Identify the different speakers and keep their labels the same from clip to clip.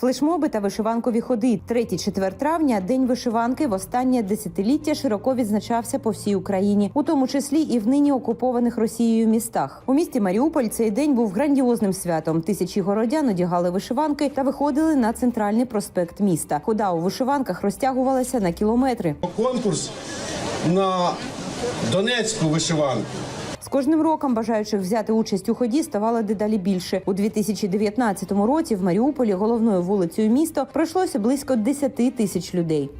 Speaker 1: Флешмоби та вишиванкові ходи. 3-4 травня день вишиванки в останнє десятиліття широко відзначався по всій Україні, у тому числі і в нині окупованих Росією містах. У місті Маріуполь цей день був грандіозним святом. Тисячі городян одягали вишиванки та виходили на центральний проспект міста. Хода у вишиванках розтягувалася на кілометри.
Speaker 2: Конкурс на Донецьку вишиванку.
Speaker 1: Кожним роком бажаючих взяти участь у ході ставало дедалі більше. У 2019 році в Маріуполі головною вулицею міста пройшлося близько 10 тисяч людей.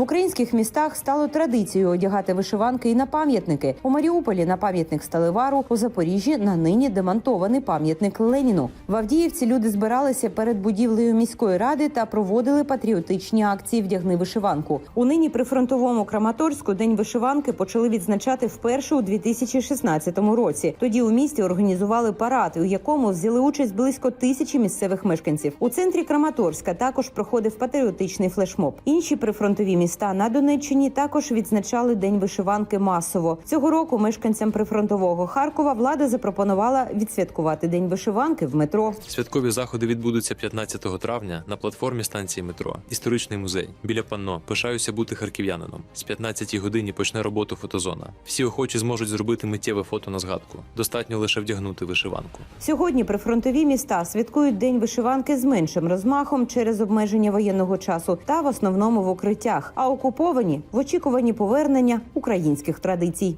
Speaker 1: В українських містах стало традицією одягати вишиванки і на пам'ятники. У Маріуполі на пам'ятник Сталевару, у Запоріжжі на нині демонтований пам'ятник Леніну. В Авдіївці люди збиралися перед будівлею міської ради та проводили патріотичні акції Вдягни вишиванку. У нині прифронтовому Краматорську день вишиванки почали відзначати вперше у 2016 році. Тоді у місті організували парад, у якому взяли участь близько тисячі місцевих мешканців. У центрі Краматорська також проходив патріотичний флешмоб. Інші прифронтові міста на Донеччині також відзначали день вишиванки масово. Цього року мешканцям прифронтового Харкова влада запропонувала відсвяткувати день вишиванки в метро.
Speaker 3: Святкові заходи відбудуться 15 травня на платформі станції метро. Історичний музей біля панно. Пишаюся бути харків'янином. З 15 годині почне роботу фотозона. Всі охочі зможуть зробити миттєве фото на згадку. Достатньо лише вдягнути вишиванку.
Speaker 1: Сьогодні прифронтові міста святкують день вишиванки з меншим розмахом через обмеження воєнного часу та в основному в укриттях, а окуповані в очікуванні повернення українських традицій.